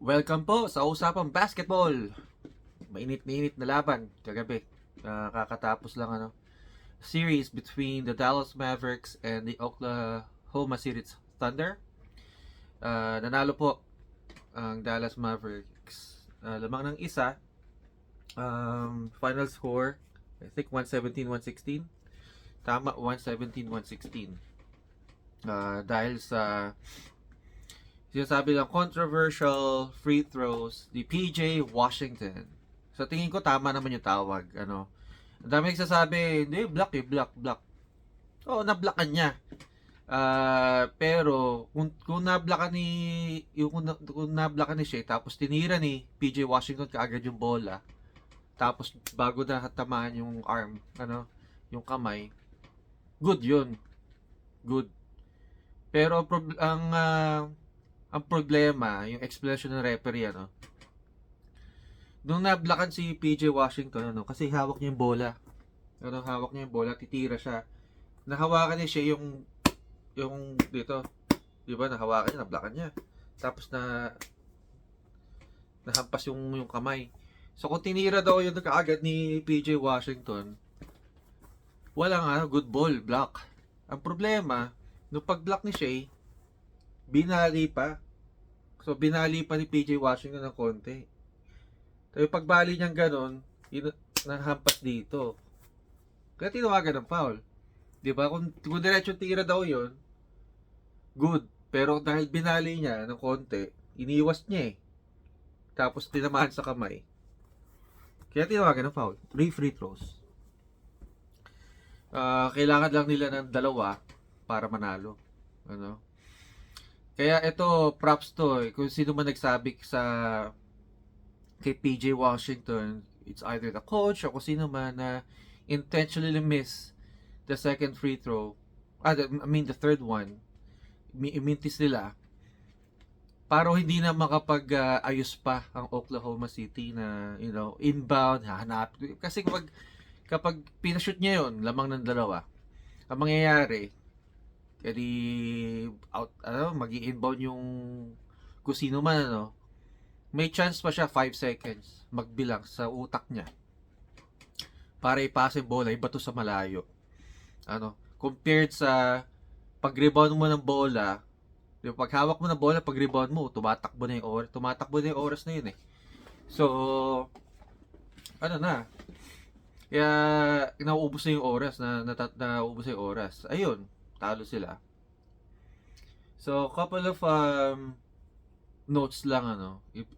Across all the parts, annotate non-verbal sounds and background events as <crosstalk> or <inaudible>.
Welcome po sa usapang basketball. Mainit na laban kagabi. Ah, kakatapos lang ano series between the Dallas Mavericks and the Oklahoma City Thunder. Ah, nanalo po ang Dallas Mavericks. Ah, lamang ng isa. Um, final score I think 117-116. Tama 117-116. Ah, dahil sa sinasabi lang controversial free throws ni PJ Washington. Sa tingin ko tama naman yung tawag, ano. Ang dami nagsasabi, hindi, block eh, block, block. Oo, nablockan niya. Ah, pero kung kung nablockan ni yung kung, kung nablockan ni Shea tapos tinira ni PJ Washington kaagad yung bola. Tapos bago na tamaan yung arm, ano, yung kamay. Good 'yun. Good. Pero ang ah, ang problema, yung explanation ng referee, ano, nung nablakan si PJ Washington, ano, kasi hawak niya yung bola. Ano, hawak niya yung bola, titira siya. Nahawakan niya siya yung, yung dito, di ba, nahawakan niya, nablakan niya. Tapos na, nahampas yung, yung kamay. So, kung tinira daw yun kaagad ni PJ Washington, wala nga, good ball, block. Ang problema, nung pag-block ni Shea, binali pa. So, binali pa ni PJ Washington ng konti. Yung pagbali niyang ganon, yun, nahampas dito. Kaya tinawagan ng foul. Di ba? Kung, kung diretso tira daw yon good. Pero dahil binali niya ng konti, iniwas niya eh. Tapos tinamaan sa kamay. Kaya tinawagan ng foul. Three free throws. Ah, kailangan lang nila ng dalawa para manalo. Ano? Kaya ito, props to. eh. Kung sino man nagsabi sa kay PJ Washington, it's either the coach o kung sino man na intentionally miss the second free throw. Ah, the- I mean the third one. Mi- Imintis nila para hindi na makapag-ayos pa ang Oklahoma City na, you know, inbound, hahanap. Kasi kapag, kapag pinashoot niya yon lamang ng dalawa, ang mangyayari, edi out ano mag inbound yung kung sino man ano. May chance pa siya 5 seconds magbilang sa utak niya. Para yung bola iba to sa malayo. Ano compared sa pag-rebound mo ng bola yung paghawak mo ng bola pag-rebound mo tumatakbo na yung oras tumatakbo na yung oras na yun eh. So ano na? Kaya nauubos na yung oras na, na, nauubos na yung oras. Ayun talo sila. So, couple of um, notes lang ano. If,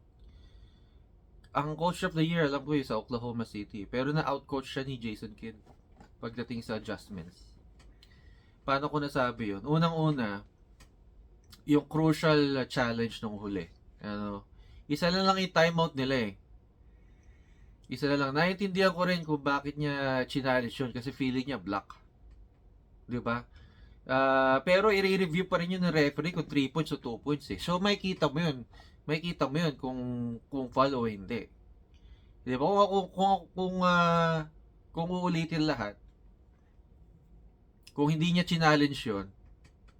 ang coach of the year, alam ko yung sa Oklahoma City. Pero na-outcoach siya ni Jason Kidd pagdating sa adjustments. Paano ko nasabi yun? Unang-una, yung crucial challenge nung huli. Ano, isa na lang yung timeout nila eh. Isa na lang. Naiintindihan ko rin kung bakit niya challenge yun kasi feeling niya black. 'Di ba? Ah, pero i-review pa rin yun ng referee kung 3 points o 2 points eh. So makikita mo yun. Makikita mo yun kung kung foul o hindi. 'Di ba? Kung kung kung, ah, kung uulitin lahat. Kung hindi niya challenge yun,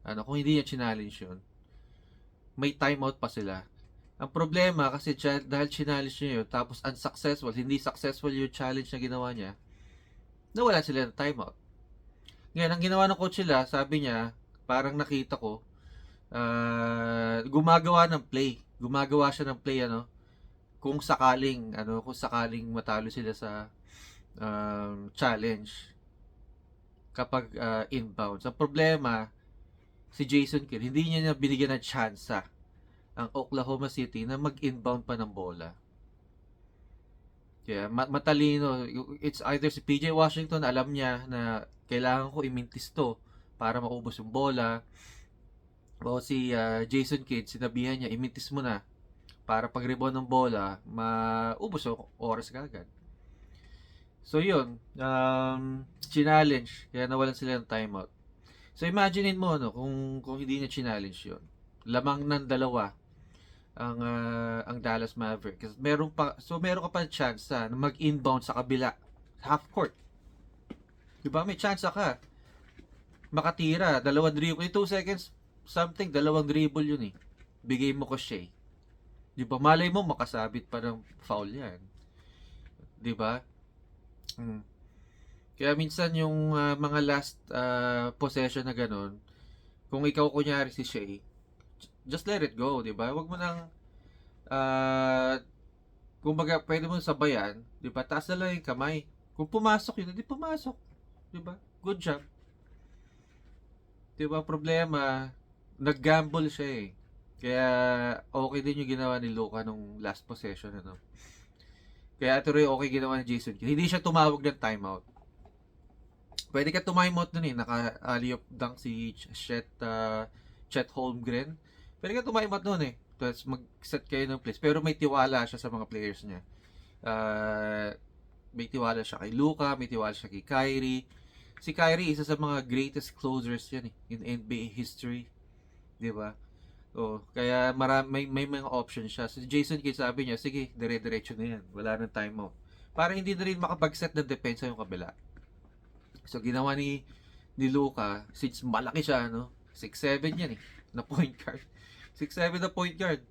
ano, kung hindi niya challenge yun, may timeout pa sila. Ang problema kasi dahil challenge niya yun, tapos unsuccessful, hindi successful yung challenge na ginawa niya, nawala sila ng timeout. Ngayon, ang ginawa ng coach nila, sabi niya, parang nakita ko, ah, gumagawa ng play. Gumagawa siya ng play, ano, kung sakaling, ano, kung sakaling matalo sila sa um, challenge kapag ah, inbounds. Ang problema, si Jason Kidd, hindi niya na binigyan ng chance ang Oklahoma City na mag-inbound pa ng bola. Kaya ma- matalino. It's either si PJ Washington, alam niya na kailangan ko imintis to para maubos yung bola. O si ah, Jason Kidd, sinabihan niya, imintis mo na para pag rebound ng bola, maubos yung oras kagad. So yun, um, challenge, kaya nawalan sila ng timeout. So imaginein mo no, kung kung hindi niya challenge 'yon. Lamang ng dalawa ang ah, ang Dallas Mavericks. Meron pa so meron ka pa chance ah, na mag-inbound sa kabila, half court. 'Di ba? May chance ka. Makatira, dalawang dribble, 2 seconds something, dalawang dribble 'yun eh. Bigay mo ko eh. 'Di ba? Malay mo makasabit pa ng foul 'yan. 'Di ba? Mm. Kaya minsan yung ah, mga last ah, possession na ganun, kung ikaw kunyari si Shea, just let it go, 'di ba? Huwag mo nang ah kumbaga pwede mo sabayan, 'di ba? Taas na lang yung kamay. Kung pumasok yun, hindi pumasok, 'di ba? Good job. 'Di ba? Problema, nag-gamble siya eh. Kaya okay din yung ginawa ni Luka nung last possession ano. Kaya rin okay ginawa ni Jason. Hindi siya tumawag ng timeout. Pwede ka tumimeout nun eh. Naka-alley-oop dunk si Ch- Chet, uh, Chet Holmgren. Pwede ka tumimeout nun eh. Tapos mag-set kayo ng plays. Pero may tiwala siya sa mga players niya. Uh, may tiwala siya kay Luka, may tiwala siya kay Kyrie. Si Kyrie, isa sa mga greatest closers yan eh, in NBA history. Di ba? Oh, kaya marami, may, may mga options siya. Si Jason Kidd sabi niya, sige, dire-diretso na yan. Wala nang timeout. Para hindi na rin makapag-set ng depensa yung kabila. So, ginawa ni ni Luka, since malaki siya, no? 6'7 yan eh, na point guard. 6'7 na point guard.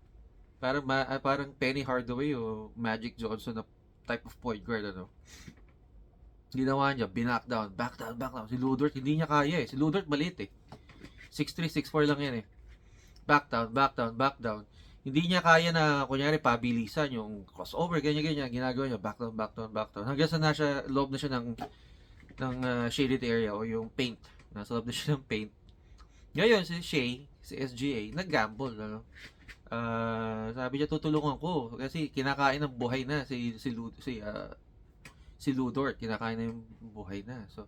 Parang, ma, ah, parang Penny Hardaway o Magic Johnson na type of point guard, ano? Ginawa niya, binack down, back down, back down. Si Ludort, hindi niya kaya eh. Si Ludort maliit eh. 6'3, 6'4 lang yan eh. Back down, back down, back down. Hindi niya kaya na, kunyari, pabilisan yung crossover, ganyan-ganyan. Ginagawa niya, back down, back down, back down. Hanggang sa nasa loob na siya ng, ng ah, shaded area o yung paint. Nasa loob na siya ng paint. Ngayon, si Shay, si SGA, nag-gamble, ano? Ah, sabi niya tutulungan ko kasi kinakain ng buhay na si si Lud, si ah, si Ludort, kinakain na yung buhay na. So,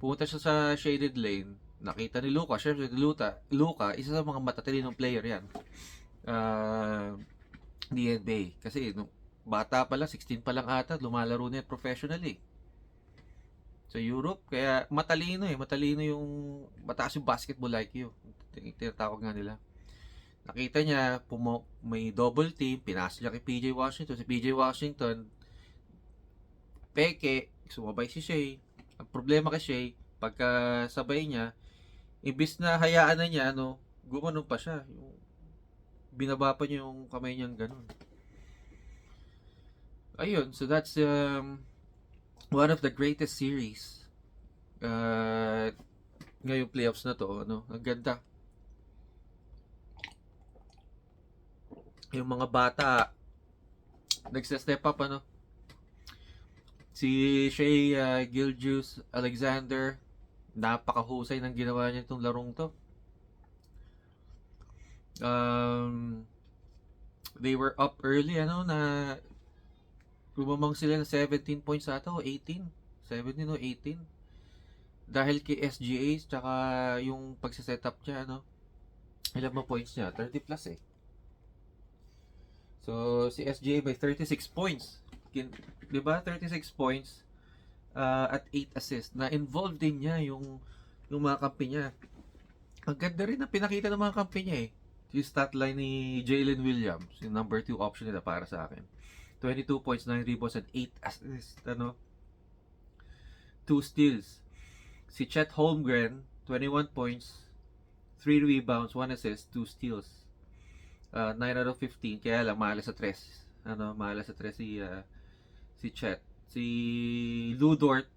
pumunta siya sa shaded lane, nakita ni Luka, syempre si Luka, Luka, isa sa mga matatalinong player yan. Ah, ni. Kasi nung bata pa lang, 16 pa lang ata, lumalaro na yan professionally. Sa Europe, kaya matalino eh, matalino yung, mataas yung basketball IQ. Tin- Tinatawag nga nila. Nakita niya, pumo, may double team, pinasa niya kay PJ Washington. Si PJ Washington, peke, sumabay si Shea. Ang problema kay Shea, pagka sabay niya, imbis na hayaan na niya, ano, gumanon pa siya. Yung, binaba pa niya yung kamay niyang ganun. Ayun, so that's um, one of the greatest series. Uh, ngayong playoffs na to, ano, ang ganda. Yung mga bata, nagsa-step up, ano, Si Shea uh, Gilgeous Alexander, napakahusay ng ginawa niya itong larong to. Um, they were up early, ano, na lumamang sila ng 17 points ata o 18. 17 o 18. Dahil kay SGA, tsaka yung pagsiset up niya, ano, ilan ba points niya? 30 plus eh. So, si SGA may 36 points. 'Di ba? 36 points uh, at 8 assists. Na involved din niya yung yung mga kampi niya. Ang ganda rin na pinakita ng mga kampi niya eh. Yung stat line ni Jalen Williams, yung number 2 option nila para sa akin. 22 points, 9 rebounds, and 8 assists. Ano? 2 steals. Si Chet Holmgren, 21 points, 3 rebounds, 1 assist, 2 steals. Uh, 9 out of 15. Kaya lang, maalas sa 3. Ano, maalas sa 3 si uh, si Chet. Si Ludort,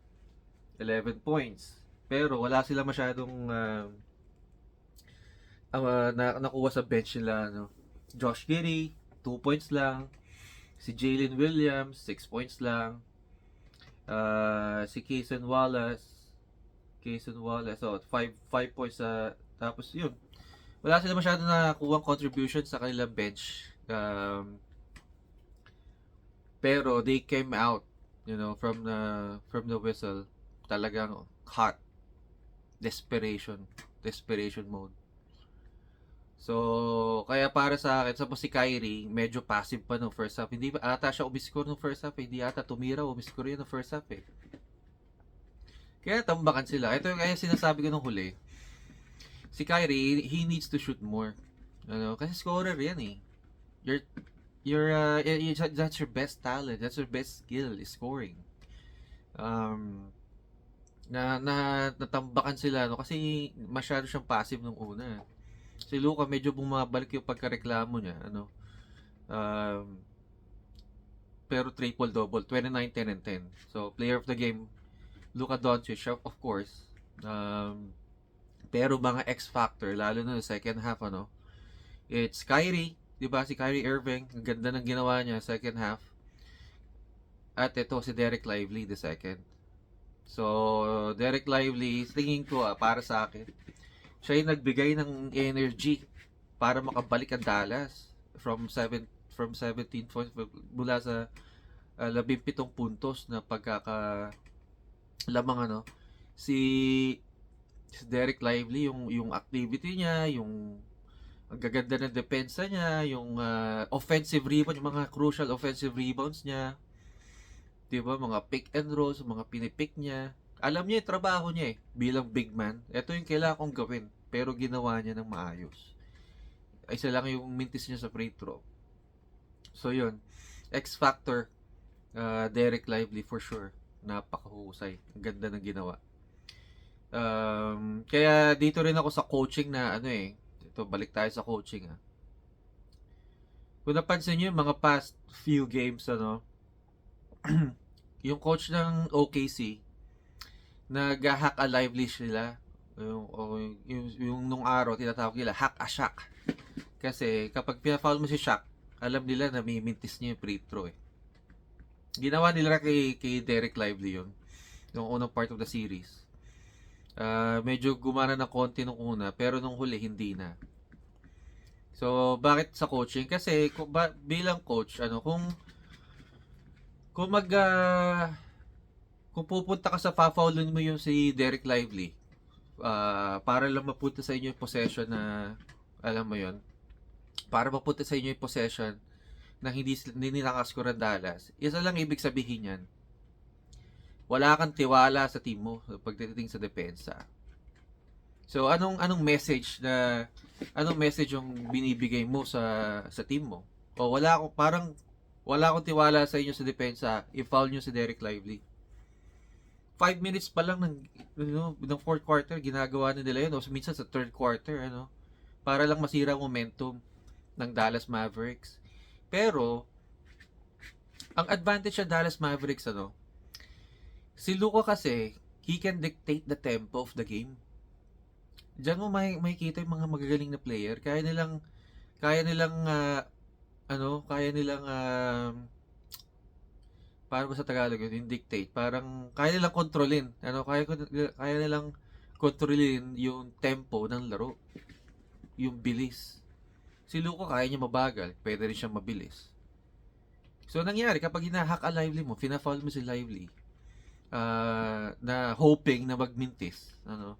11 points. Pero wala sila masyadong uh, uh, na, nakuha sa bench nila. Ano. Josh Giddy, 2 points lang. Si Jalen Williams, 6 points lang. Uh, si Kaysen Wallace, Kaysen Wallace, so 5 5 points sa tapos yun. Wala sila masyado na kuwang contribution sa kanilang bench. Um, pero they came out, you know, from the from the whistle, talagang hot. Desperation, desperation mode. So, kaya para sa akin, sa si Kyrie, medyo passive pa no first half. Hindi ata siya umiscore no first half, eh. hindi ata tumira umiscore yun no first half eh. Kaya tambakan sila. Ito yung kaya sinasabi ko nung huli. Si Kyrie, he needs to shoot more. Ano, kasi scorer yan eh. You're your uh, y- y- that's your best talent. That's your best skill is scoring. Um na, na natambakan sila no? Kasi masyado siyang passive nung una si Luka medyo bumabalik yung pagkareklamo niya ano? Um, pero triple-double, 29, 10, and 10. So, player of the game, Luka Doncic, of course. Um, pero mga X-factor, lalo na sa second half, ano, it's Kyrie, di ba? Si Kyrie Irving, ang ganda ng ginawa niya second half. At ito, si Derek Lively, the second. So, Derek Lively, tingin ko, ah, para sa akin, siya yung nagbigay ng energy para makabalik ang Dallas from 7 from 17 points mula sa uh, 17 puntos na pagkaka lamang ano si, si Derek Lively yung yung activity niya yung ang gaganda ng depensa niya yung uh, offensive rebound yung mga crucial offensive rebounds niya 'di ba mga pick and rolls mga pinipick niya alam niya yung trabaho niya eh bilang big man ito yung kailangan kong gawin pero ginawa niya ng maayos isa lang yung mintis niya sa free throw So yun, X Factor, uh, Derek Lively for sure. Napakahusay. Ang ganda ng ginawa. Um, kaya dito rin ako sa coaching na ano eh. Ito, balik tayo sa coaching ah. Kung napansin nyo yung mga past few games ano, <clears throat> yung coach ng OKC, nag-hack a lively sila. Yung, o, yung, yung, nung araw, tinatawag nila, hack a shot. Kasi kapag pina-foul mo si Shaq, alam nila na may mintis niya yung free throw eh. Ginawa nila kay, kay Derek Lively yun. Yung unang part of the series. Uh, medyo gumana ng konti nung una, pero nung huli, hindi na. So, bakit sa coaching? Kasi, kung, ba, bilang coach, ano, kung kung mag uh, kung pupunta ka sa pa-foulin mo yung si Derek Lively uh, para lang mapunta sa inyo yung possession na alam mo yon para mapunta sa inyo yung possession na hindi, hindi nakascore ang Dallas, isa lang ibig sabihin yan. Wala kang tiwala sa team mo pagdating sa depensa. So, anong anong message na anong message yung binibigay mo sa sa team mo? O wala akong parang wala akong tiwala sa inyo sa depensa, i-foul nyo si Derek Lively. 5 minutes pa lang ng ano, ng fourth quarter ginagawa na nila yun o minsan sa third quarter ano para lang masira ang momentum ng Dallas Mavericks. Pero, ang advantage ng Dallas Mavericks, ano, si Luka kasi, he can dictate the tempo of the game. Diyan mo may makikita yung mga magagaling na player. Kaya nilang, kaya nilang, uh, ano, kaya nilang, uh, paano ba sa Tagalog yun, dictate. Parang, kaya nilang kontrolin. Ano, kaya, kaya nilang kontrolin yung tempo ng laro. Yung bilis. Si Luka kaya niya mabagal, pwede rin siyang mabilis. So, nangyari, kapag hinahak a lively mo, fina-foul mo si lively, uh, na hoping na magmintis, ano,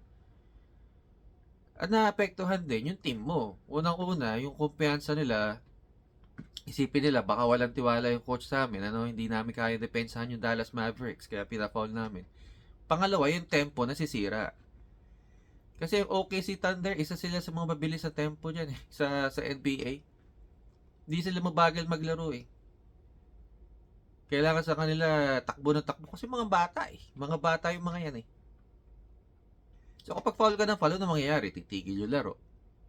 at naapektuhan din yung team mo. Unang-una, yung kumpiyansa nila, isipin nila, baka walang tiwala yung coach sa amin, ano, hindi namin kaya depensahan yung Dallas Mavericks, kaya pina-foul namin. Pangalawa, yung tempo nasisira. Kasi yung OKC Thunder, isa sila sa mga mabilis sa tempo dyan eh, sa, sa NBA. Hindi sila mabagal maglaro eh. Kailangan sa kanila takbo ng takbo kasi mga bata eh. Mga bata yung mga yan eh. So kapag foul ka ng foul, ano mangyayari? Titigil yung laro.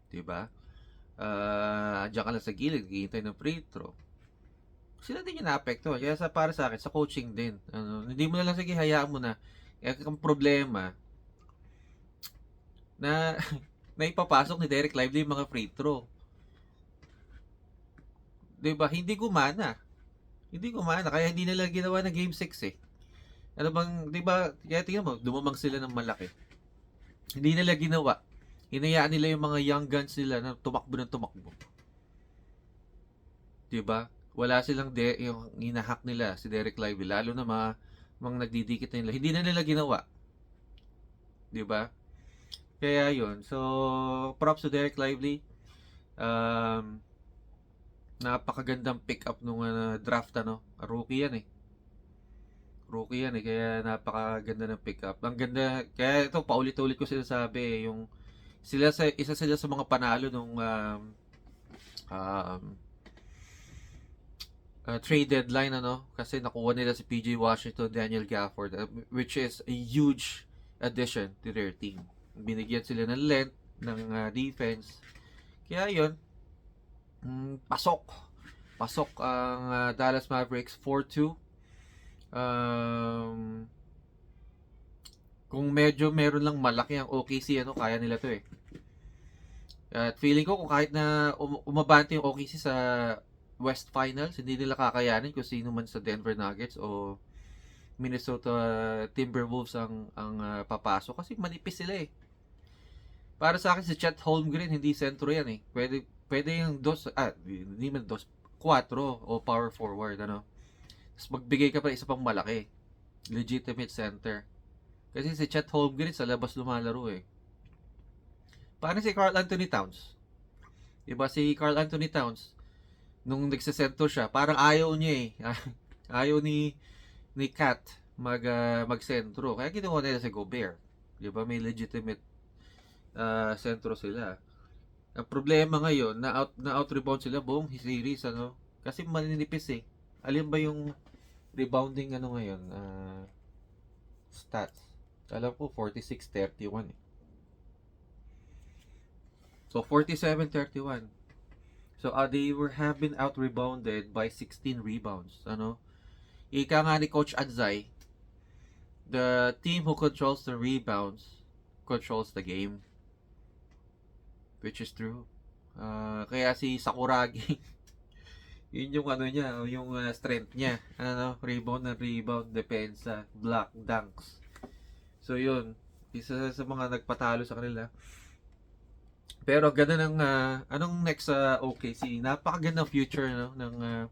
Diba? Uh, andiyan ka lang sa gilid, hihintay ng free throw. Sila din yung naapekto. Kaya sa, para sa akin, sa coaching din. Ano, hindi mo na lang sige, hayaan mo na. Kaya kung problema, na <laughs> naipapasok ni Derek Lively yung mga free throw. 'Di ba? Hindi gumana. Hindi gumana kaya hindi nila ginawa na game 6 eh. Ano bang 'di ba? Kaya tingnan mo, dumamang sila ng malaki. Hindi nila ginawa. Hinayaan nila yung mga young guns nila na tumakbo ng tumakbo. 'Di ba? Wala silang de yung hinahak nila si Derek Lively lalo na mga mga nagdidikit nila. Hindi na nila ginawa. 'Di ba? Kaya yun. So, props to Derek Lively. Um, napakagandang pick up nung uh, draft ano. Rookie yan eh. Rookie yan eh. Kaya napakaganda ng pick up. Ang ganda. Kaya ito, paulit-ulit ko sinasabi eh. Yung, sila sa, isa sila sa mga panalo nung um, um, uh, trade deadline ano kasi nakuha nila si PJ Washington, Daniel Gafford uh, which is a huge addition to their team binigyan sila ng length ng uh, defense. Kaya yun, mm, pasok. pasok ang ah, Dallas Mavericks 4-2. Um, kung medyo meron lang malaki ang OKC, ano, kaya nila to eh. At feeling ko kung kahit na um- umabante yung OKC sa West Finals, hindi nila kakayanin kung sino man sa Denver Nuggets o Minnesota Timberwolves ang ang ah, papasok kasi manipis sila eh. Para sa akin si Chet Holmgren hindi sentro yan eh. Pwede pwede yung dos ah hindi man dos 4 o power forward ano. Magbigay ka pa isa pang malaki. Legitimate center. Kasi si Chet Holmgren sa labas lumalaro eh. Paano si Carl Anthony Towns? Diba si Carl Anthony Towns nung nagsesento siya, parang ayaw niya eh. <laughs> ayaw ni ni Kat mag ah, magsentro. Kaya ginawa nila si Gobert. 'Di ba? May legitimate ah, sentro sila. Ang problema ngayon, na out na out rebound sila buong series ano. Kasi maninipis eh. Alin ba yung rebounding ano ngayon? ah, stats. Alam ko 46-31 eh. So 47-31. So uh, they were have been out rebounded by 16 rebounds. Ano? Ika nga ni Coach Adzai, the team who controls the rebounds controls the game. Which is true. Ah, kaya si Sakuragi, <laughs> yun yung ano niya, yung ah, strength niya. Ano, rebound na rebound, depensa, block, dunks. So yun, isa sa mga nagpatalo sa kanila. Pero ganda ng ah, anong next sa OKC? Napakagandang future no ng ah,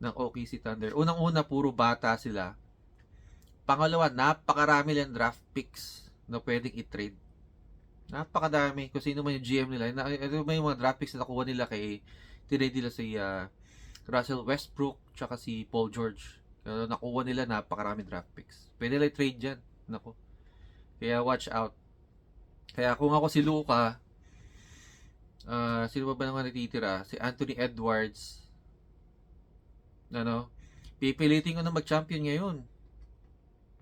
ng OKC Thunder. Unang-una puro bata sila. Pangalawa, napakarami lang draft picks na pwedeng i-trade. Napakadami. Kung sino man yung GM nila. Ito may mga draft picks na nakuha nila kay tinade nila si ah, Russell Westbrook tsaka si Paul George. Pero nakuha nila napakarami draft picks. Pwede nila i-trade dyan. Nako. Kaya watch out. Kaya kung ako si Luka, ah sino ba ba naman natitira? Si Anthony Edwards. Ano? Pipilitin ko na mag-champion ngayon.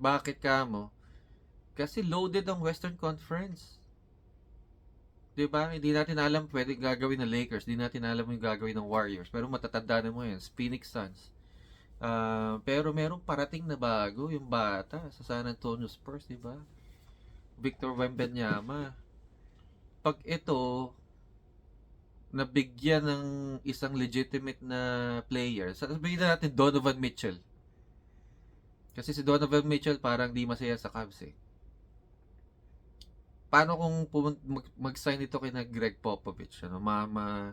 Bakit ka mo? Kasi loaded ang Western Conference. 'Di ba? Hindi natin alam pwede gagawin ng Lakers, hindi natin alam yung gagawin ng Warriors. Pero matatanda na mo 'yan, Phoenix Suns. Ah, pero merong parating na bago yung bata sa San Antonio Spurs, 'di ba? Victor Wembanyama. Pag ito nabigyan ng isang legitimate na player, sabihin na natin Donovan Mitchell. Kasi si Donovan Mitchell parang di masaya sa Cavs eh. Paano kung pumun- mag- mag-sign ito kay na Greg Popovich? Ano, ma, ma-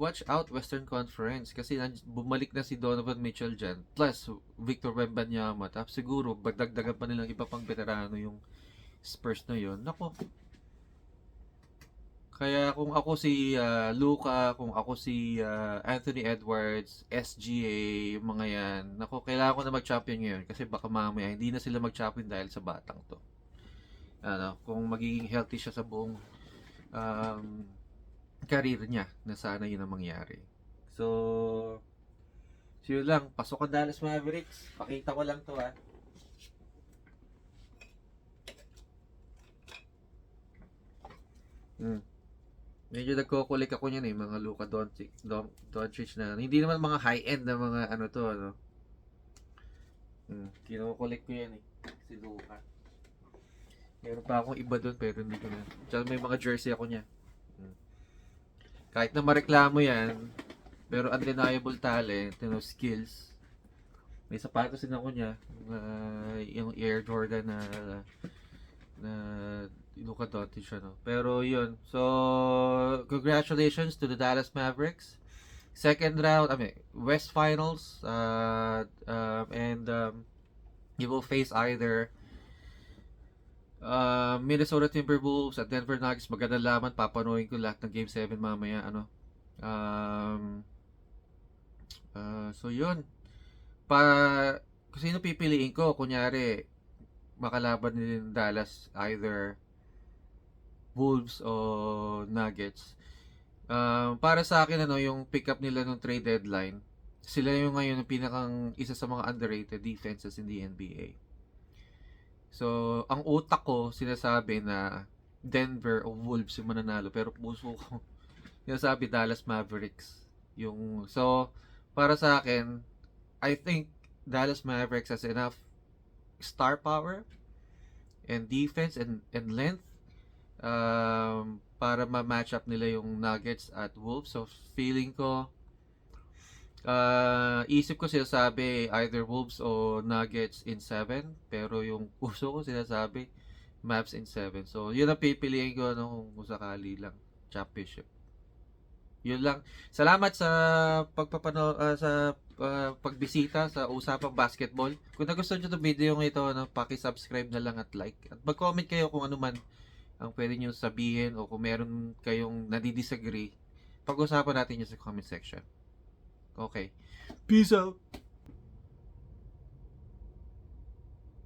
watch out Western Conference. Kasi bumalik na si Donovan Mitchell dyan. Plus Victor Wembanyama. Tapos siguro bagdagdagan pa nilang iba pang veterano yung Spurs na yon nako kaya kung ako si ah, Luka, kung ako si ah, Anthony Edwards, SGA, mga yan, nako, kailangan ko na mag-champion ngayon. Kasi baka mamaya hindi na sila mag-champion dahil sa batang to. Ano, kung magiging healthy siya sa buong um, career niya, na sana yun ang mangyari. So, so lang, pasok ang Dallas Mavericks. Pakita ko lang to ha. Hmm. Medyo nagko-collect ako niyan eh, mga Luka Doncic, Don- Doncic na. Hindi naman mga high-end na mga ano to, ano. Hmm, kino-collect ko yan eh, si Luka. Meron pa akong iba doon pero hindi ko na. Tsaka may mga jersey ako niya. Hmm. Kahit na mareklamo yan, pero undeniable talent, you know, skills. May sapatos din ako niya, uh, yung Air Jordan na na Luka Doncic ano. Pero yun. So, congratulations to the Dallas Mavericks. Second round, I mean, West Finals uh, um, and um, you will face either uh, Minnesota Timberwolves at Denver Nuggets. Maganda laman. Papanoorin ko lahat ng Game 7 mamaya. Ano. Um, uh, so, yun. Pa, kung sino pipiliin ko, kunyari, makalaban din Dallas either Wolves o Nuggets. Um, para sa akin ano yung pick up nila nung trade deadline, sila yung ngayon ang pinakang isa sa mga underrated defenses in the NBA. So, ang utak ko sinasabi na Denver o Wolves yung mananalo pero puso ko <laughs> sinasabi Dallas Mavericks. Yung so para sa akin, I think Dallas Mavericks has enough star power and defense and and length um, para ma-match up nila yung Nuggets at Wolves. So feeling ko uh, isip ko sinasabi either Wolves o Nuggets in 7 pero yung <laughs> puso ko sinasabi Mavs in 7. So yun ang pipiliin ko no, kung sakali lang championship. Yun lang. Salamat sa pagpapano ah, sa ah, pagbisita sa usapang basketball. Kung nagustuhan niyo 'tong video ng ito, no, paki-subscribe na lang at like. At mag-comment kayo kung ano man ang pwede niyo sabihin o kung meron kayong nadidisagree. Pag-usapan natin 'yan sa comment section. Okay. Peace out.